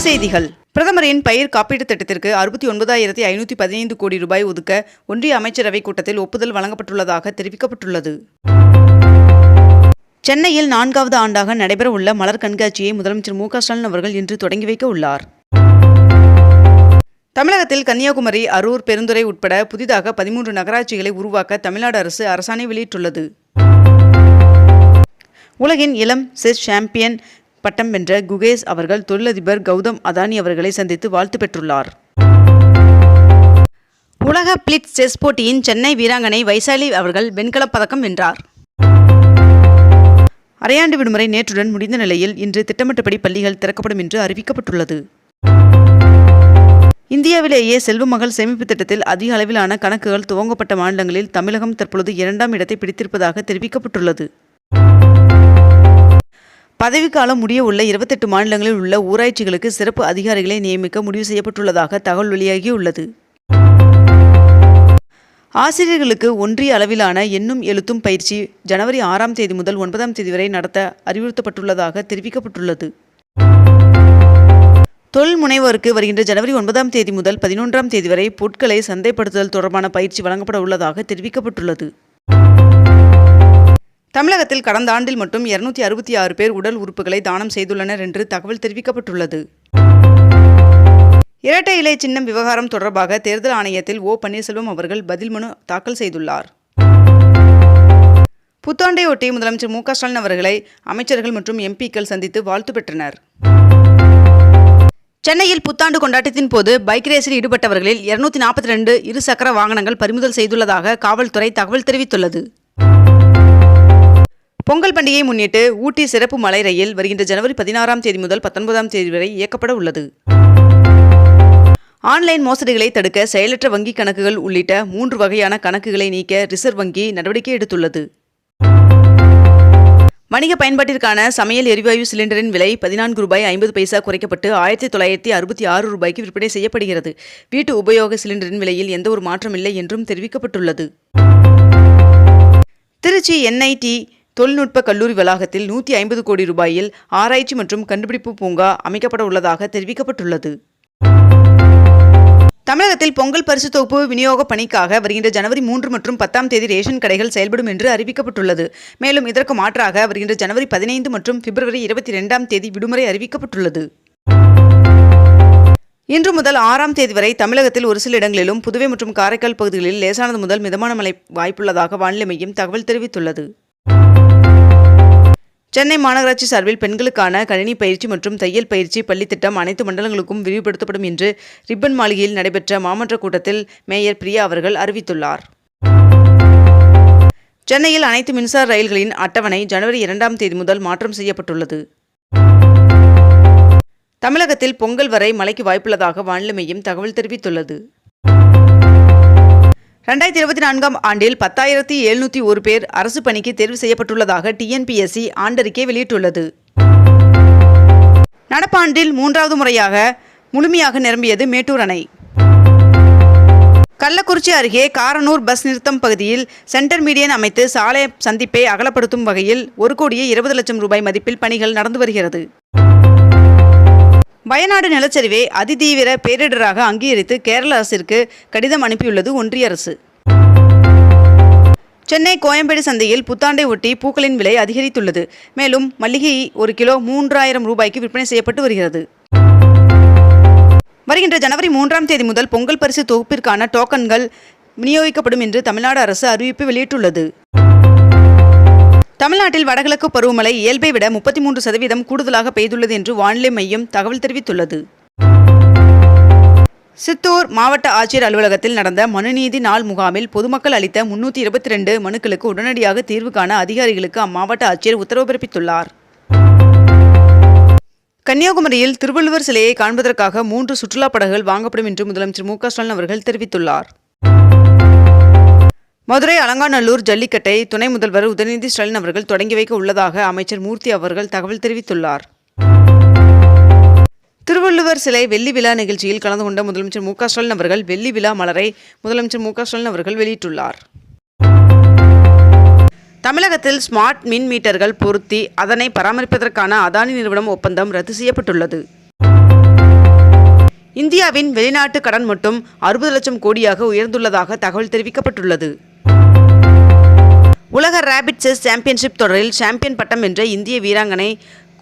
செய்திகள். பிரதமரின் பயிர் காப்பீட்டுத் திட்டத்திற்கு அறுபத்தி ஒன்பதாயிரத்தி ஐநூற்றி பதினைந்து கோடி ரூபாய் ஒதுக்க ஒன்றிய அமைச்சரவைக் கூட்டத்தில் ஒப்புதல் வழங்கப்பட்டுள்ளதாக தெரிவிக்கப்பட்டுள்ளது. சென்னையில் நான்காவது ஆண்டாக நடைபெறவுள்ள மலர் கண்காட்சியை முதலமைச்சர் மு ஸ்டாலின் அவர்கள் இன்று தொடங்கி வைக்க உள்ளார். தமிழகத்தில் கன்னியாகுமரி அரூர் பெருந்துறை உட்பட புதிதாக பதிமூன்று நகராட்சிகளை உருவாக்க தமிழ்நாடு அரசு அரசாணை வெளியிட்டுள்ளது. உலகின் இளம் செஸ் சாம்பியன் பட்டம் வென்ற குகேஷ் அவர்கள் தொழிலதிபர் கௌதம் அதானி அவர்களை சந்தித்து வாழ்த்து பெற்றுள்ளார். உலக பிளிட் செஸ் போட்டியின் சென்னை வீராங்கனை வைசாலி அவர்கள் வெண்கலப் பதக்கம் வென்றார். அரையாண்டு விடுமுறை நேற்றுடன் முடிந்த நிலையில் இன்று திட்டமிட்டபடி பள்ளிகள் திறக்கப்படும் என்று அறிவிக்கப்பட்டுள்ளது. இந்தியாவிலேயே செல்வமகள் சேமிப்பு திட்டத்தில் அதிக அளவிலான கணக்குகள் துவங்கப்பட்ட மாநிலங்களில் தமிழகம் தற்பொழுது இரண்டாம் இடத்தை பிடித்திருப்பதாக தெரிவிக்கப்பட்டுள்ளது. பதவிக்காலம் முடிய உள்ள இருபத்தெட்டு மாநிலங்களில் உள்ள ஊராட்சிகளுக்கு சிறப்பு அதிகாரிகளை நியமிக்க முடிவு செய்யப்பட்டுள்ளதாக தகவல் வெளியாகியுள்ளது. ஆசிரியர்களுக்கு ஒன்றிய அளவிலான எண்ணும் எழுத்தும் பயிற்சி ஜனவரி ஆறாம் தேதி முதல் ஒன்பதாம் தேதி வரை நடத்த அறிவுறுத்தப்பட்டுள்ளதாக தெரிவிக்கப்பட்டுள்ளது. தொழில் முனைவோருக்கு வருகின்ற ஜனவரி ஒன்பதாம் தேதி முதல் பதினொன்றாம் தேதி வரை பொருட்களை சந்தைப்படுத்துதல் தொடர்பான பயிற்சி வழங்கப்பட உள்ளதாக தெரிவிக்கப்பட்டுள்ளது. தமிழகத்தில் கடந்த ஆண்டில் மட்டும் இருநூத்தி அறுபத்தி ஆறு பேர் உடல் உறுப்புகளை தானம் செய்துள்ளனர் என்று தகவல் தெரிவிக்கப்பட்டுள்ளது. இரட்டை இலை சின்னம் விவகாரம் தொடர்பாக தேர்தல் ஆணையத்தில் ஓ பன்னீர்செல்வம் அவர்கள் பதில் மனு தாக்கல் செய்துள்ளார். புத்தாண்டையொட்டி முதலமைச்சர் மு க ஸ்டாலின் அவர்களை அமைச்சர்கள் மற்றும் எம்பிக்கள் சந்தித்து வாழ்த்து பெற்றனர். சென்னையில் புத்தாண்டு கொண்டாட்டத்தின் போது பைக் ரேஸில் ஈடுபட்டவர்களில் இருநூத்தி நாற்பத்தி ரெண்டு இருசக்கர வாகனங்கள் பறிமுதல் செய்துள்ளதாக காவல்துறை தகவல் தெரிவித்துள்ளது. பொங்கல் பண்டிகையை முன்னிட்டு ஊட்டி சிறப்பு மலை ரயில் வருகின்ற ஜனவரி பதினாறாம் தேதி முதல் பத்தொன்பதாம் தேதி வரை இயக்கப்பட உள்ளது. ஆன்லைன் மோசடிகளை தடுக்க செயலற்ற வங்கி கணக்குகள் உள்ளிட்ட மூன்று வகையான கணக்குகளை நீக்க ரிசர்வ் வங்கி நடவடிக்கை எடுத்துள்ளது. வணிக பயன்பாட்டிற்கான சமையல் எரிவாயு சிலிண்டரின் விலை பதினான்கு ரூபாய் ஐம்பது பைசா குறைக்கப்பட்டு ஆயிரத்தி தொள்ளாயிரத்தி அறுபத்தி ஆறு ரூபாய்க்கு விற்பனை செய்யப்படுகிறது. வீட்டு உபயோக சிலிண்டரின் விலையில் எந்த ஒரு மாற்றமில்லை என்றும் தெரிவிக்கப்பட்டுள்ளது. திருச்சி என்ஐடி தொழில்நுட்ப கல்லூரி வளாகத்தில் நூற்றி ஐம்பது கோடி ரூபாயில் ஆராய்ச்சி மற்றும் கண்டுபிடிப்பு பூங்கா அமைக்கப்பட உள்ளதாக தெரிவிக்கப்பட்டுள்ளது. தமிழகத்தில் பொங்கல் பரிசு தொகுப்பு விநியோக பணிக்காக வருகின்ற ஜனவரி மூன்று மற்றும் பத்தாம் தேதி ரேஷன் கடைகள் செயல்படும் என்று அறிவிக்கப்பட்டுள்ளது. மேலும் இதற்கு மாற்றாக வருகின்ற ஜனவரி பதினைந்து மற்றும் பிப்ரவரி இருபத்தி ரெண்டாம் தேதி விடுமுறை அறிவிக்கப்பட்டுள்ளது. இன்று முதல் ஆறாம் தேதி வரை தமிழகத்தில் ஒரு சில இடங்களிலும் புதுவை மற்றும் காரைக்கால் பகுதிகளில் லேசானது முதல் மிதமான மழை வாய்ப்புள்ளதாக வானிலை மையம் தகவல் தெரிவித்துள்ளது. சென்னை மாநகராட்சி சார்பில் பெண்களுக்கான கணினி பயிற்சி மற்றும் தையல் பயிற்சி பள்ளித்திட்டம் அனைத்து மண்டலங்களுக்கும் விரிவுபடுத்தப்படும் என்று ரிப்பன் மாளிகையில் நடைபெற்ற மாமன்ற கூட்டத்தில் மேயர் பிரியா அவர்கள் அறிவித்துள்ளார். சென்னையில் அனைத்து மின்சார ரயில்களின் அட்டவணை ஜனவரி இரண்டாம் தேதி முதல் மாற்றம் செய்யப்பட்டுள்ளது. தமிழகத்தில் பொங்கல் வரை மழைக்கு வாய்ப்புள்ளதாக வானிலை மையம் தகவல் தெரிவித்துள்ளது. ரெண்டாயிரத்தி இருபத்தி நான்காம் ஆண்டில் பத்தாயிரத்தி எழுநூற்றி ஒரு பேர் அரசு பணிக்கு தேர்வு செய்யப்பட்டுள்ளதாக டிஎன்பிஎஸ்சி ஆண்டறிக்கை வெளியிட்டுள்ளது. நடப்பாண்டில் மூன்றாவது முறையாக முழுமையாக நிரம்பியது மேட்டூர் அணை. கள்ளக்குறிச்சி அருகே காரனூர் பஸ் நிறுத்தம் பகுதியில் சென்டர் மீடியன் அமைத்து சாலை சந்திப்பை அகலப்படுத்தும் வகையில் ஒரு கோடியே இருபது லட்சம் ரூபாய் மதிப்பில் பணிகள் நடந்து வருகிறது. வயநாடு நிலச்சரிவை அதிதீவிர பேரிடராக அங்கீகரித்து கேரள அரசிற்கு கடிதம் அனுப்பியுள்ளது ஒன்றிய அரசு. சென்னை கோயம்பேடு சந்தையில் புத்தாண்டை ஒட்டி பூக்களின் விலை அதிகரித்துள்ளது. மேலும் மல்லிகை ஒரு கிலோ மூன்றாயிரம் ரூபாய்க்கு விற்பனை செய்யப்பட்டு வருகிறது. வருகின்ற ஜனவரி மூன்றாம் தேதி முதல் பொங்கல் பரிசு தொகுப்பிற்கான டோக்கன்கள் விநியோகிக்கப்படும் என்று தமிழ்நாடு அரசு அறிவிப்பு வெளியிட்டுள்ளது. தமிழ்நாட்டில் வடகிழக்கு பருவமழை இயல்பை விட முப்பத்தி மூன்று சதவீதம் கூடுதலாக பெய்துள்ளது என்று வானிலை மையம் தகவல் தெரிவித்துள்ளது. சித்தூர் மாவட்ட ஆட்சியர் அலுவலகத்தில் நடந்த மனுநீதி நாள் முகாமில் பொதுமக்கள் அளித்த முன்னூற்றி இருபத்தி ரெண்டு மனுக்களுக்கு உடனடியாக தீர்வு காண அதிகாரிகளுக்கு அம்மாவட்ட ஆட்சியர் உத்தரவு பிறப்பித்துள்ளார். கன்னியாகுமரியில் திருவள்ளுவர் சிலையை காண்பதற்காக மூன்று சுற்றுலா படகுகள் வாங்கப்படும் என்று முதலமைச்சர் மு க ஸ்டாலின் அவர்கள் தெரிவித்துள்ளார். மதுரை அலங்காநல்லூர் ஜல்லிக்கட்டை துணை முதல்வர் உதயநிதி ஸ்டாலின் அவர்கள் தொடங்கி வைக்க உள்ளதாக அமைச்சர் மூர்த்தி அவர்கள் தகவல் தெரிவித்துள்ளார். திருவள்ளுவர் சிலை வெள்ளி விழா நிகழ்ச்சியில் கலந்து கொண்ட முதலமைச்சர் மு ஸ்டாலின் அவர்கள் வெள்ளி விழா மலரை முதலமைச்சர் மு ஸ்டாலின் அவர்கள் வெளியிட்டுள்ளார். தமிழகத்தில் ஸ்மார்ட் மின் மீட்டர்கள் பொருத்தி அதனை பராமரிப்பதற்கான அதானி நிறுவனம் ஒப்பந்தம் ரத்து செய்யப்பட்டுள்ளது. இந்தியாவின் வெளிநாட்டு கடன் மட்டும் அறுபது லட்சம் கோடியாக உயர்ந்துள்ளதாக தகவல் தெரிவிக்கப்பட்டுள்ளது. உலக ரேபிட் செஸ் சாம்பியன்ஷிப் தொடரில் சாம்பியன் பட்டம் வென்ற இந்திய வீராங்கனை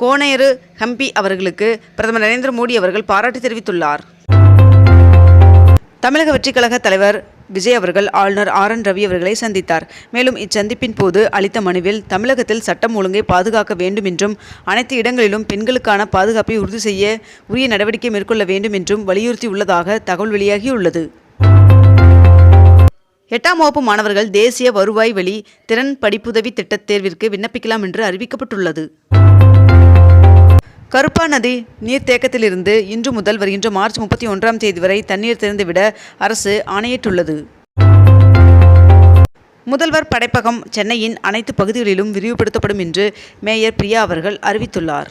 கோனேரு ஹம்பி அவர்களுக்கு பிரதமர் நரேந்திர மோடி அவர்கள் பாராட்டு தெரிவித்துள்ளார். தமிழக வெற்றிக்கழக தலைவர் விஜய் அவர்கள் ஆளுநர் ஆர் என் ரவி அவர்களை சந்தித்தார். மேலும் இச்சந்திப்பின் போது அளித்த மனுவில் தமிழகத்தில் சட்டம் ஒழுங்கை பாதுகாக்க வேண்டும் என்றும் அனைத்து இடங்களிலும் பெண்களுக்கான பாதுகாப்பை உறுதி செய்ய உரிய நடவடிக்கை மேற்கொள்ள வேண்டும் என்றும் வலியுறுத்தியுள்ளதாக தகவல் வெளியாகியுள்ளது. எட்டாம் வகுப்பு மாணவர்கள் தேசிய வருவாய் வழி திறன் படிப்புதவி திட்டத் தேர்விற்கு விண்ணப்பிக்கலாம் என்று அறிவிக்கப்பட்டுள்ளது. கருப்பா நதி நீர்த்தேக்கத்திலிருந்து இன்று முதல் வருகின்ற மார்ச் முப்பத்தி ஒன்றாம் தேதி வரை தண்ணீர் திறந்துவிட அரசு ஆணையிட்டுள்ளது. முதல்வர் படைப்பகம் சென்னையின் அனைத்து பகுதிகளிலும் விரிவுபடுத்தப்படும் என்று மேயர் பிரியா அவர்கள் அறிவித்துள்ளார்.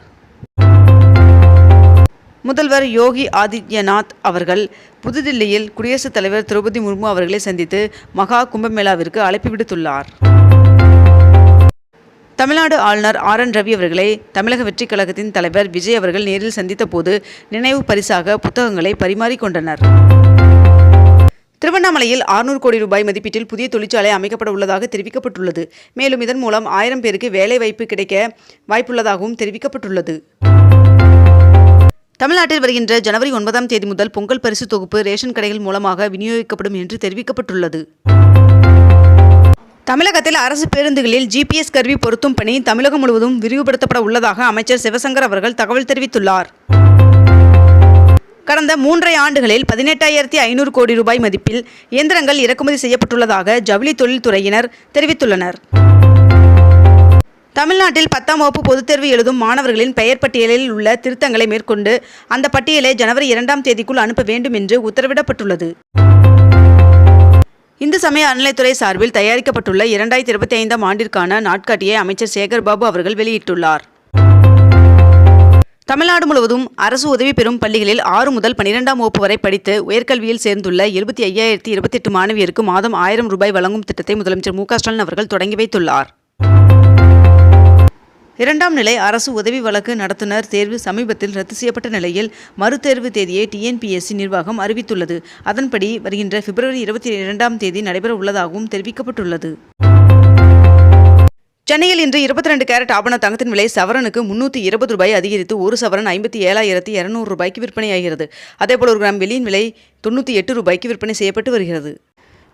முதல்வர் யோகி ஆதித்யநாத் அவர்கள் புதுதில்லியில் குடியரசுத் தலைவர் திரௌபதி முர்மு அவர்களை சந்தித்து மகா கும்பமேளாவிற்கு அழைப்பு விடுத்துள்ளார். தமிழ்நாடு ஆளுநர் ஆர் என் ரவி அவர்களை தமிழக வெற்றிக் கழகத்தின் தலைவர் விஜய் அவர்கள் நேரில் சந்தித்த போது நினைவு பரிசாக புத்தகங்களை பரிமாறிக்கொண்டனர் திருவண்ணாமலையில் 600 கோடி ரூபாய் மதிப்பீட்டில் புதிய தொழிற்சாலை அமைக்கப்பட உள்ளதாக தெரிவிக்கப்பட்டுள்ளது. மேலும் இதன் மூலம் ஆயிரம் பேருக்கு வேலை வாய்ப்பு கிடைக்க வாய்ப்புள்ளதாகவும் தெரிவிக்கப்பட்டுள்ளது. தமிழ்நாட்டில் வருகின்ற ஜனவரி ஒன்பதாம் தேதி முதல் பொங்கல் பரிசு தொகுப்பு ரேஷன் கடைகள் மூலமாக விநியோகிக்கப்படும் என்று தெரிவிக்கப்பட்டுள்ளது. தமிழகத்தில் அரசு பேருந்துகளில் ஜிபிஎஸ் கருவி பொருத்தும் பணி தமிழகம் முழுவதும் விரிவுபடுத்தப்பட உள்ளதாக அமைச்சர் சிவசங்கர் அவர்கள் தகவல் தெரிவித்துள்ளார். கடந்த மூன்றரை ஆண்டுகளில் பதினெட்டாயிரத்தி ஐநூறு கோடி ரூபாய் மதிப்பில் இயந்திரங்கள் இறக்குமதி செய்யப்பட்டுள்ளதாக ஜவுளி தொழில்துறையினர் தெரிவித்துள்ளனர். தமிழ்நாட்டில் பத்தாம் வகுப்பு பொதுத் தேர்வு எழுதும் மாணவர்களின் பெயர் பட்டியலில் உள்ள திருத்தங்களை மேற்கொண்டு அந்த பட்டியலை ஜனவரி இரண்டாம் தேதிக்குள் அனுப்ப வேண்டும் என்று உத்தரவிடப்பட்டுள்ளது. இந்து சமய அறநிலைத்துறை சார்பில் தயாரிக்கப்பட்டுள்ள இரண்டாயிரத்தி இருபத்தி ஐந்தாம் ஆண்டிற்கான நாட்காட்டியை அமைச்சர் சேகர்பாபு அவர்கள் வெளியிட்டுள்ளார். தமிழ்நாடு முழுவதும் அரசு உதவி பெறும் பள்ளிகளில் ஆறு முதல் பனிரெண்டாம் வகுப்பு வரை படித்து உயர்கல்வியில் சேர்ந்துள்ள எழுபத்தி ஐயாயிரத்தி இருபத்தெட்டு மாணவியருக்கு மாதம் ஆயிரம் ரூபாய் வழங்கும் திட்டத்தை முதலமைச்சர் மு க ஸ்டாலின் அவர்கள் தொடங்கி வைத்துள்ளார். இரண்டாம் நிலை அரசு உதவி வழக்கு நடத்துனர் தேர்வு சமீபத்தில் ரத்து செய்யப்பட்ட நிலையில் மறுதேர்வு தேதியை டிஎன்பிஎஸ்சி நிர்வாகம் அறிவித்துள்ளது. அதன்படி வருகின்ற பிப்ரவரி இருபத்தி இரண்டாம் தேதி நடைபெற உள்ளதாகவும் தெரிவிக்கப்பட்டுள்ளது. சென்னையில் இன்று இருபத்தி ரெண்டு கேரட் ஆபண தங்கத்தின் விலை சவரனுக்கு முன்னூற்றி இருபது ரூபாய் அதிகரித்து ஒரு சவரன் ஐம்பத்தி ஏழாயிரத்தி இரநூறு ரூபாய்க்கு விற்பனையாகிறது. அதேபோல் ஒரு கிராம் வெளியின் விலை தொண்ணூற்றி எட்டு ரூபாய்க்கு விற்பனை செய்யப்பட்டு வருகிறது.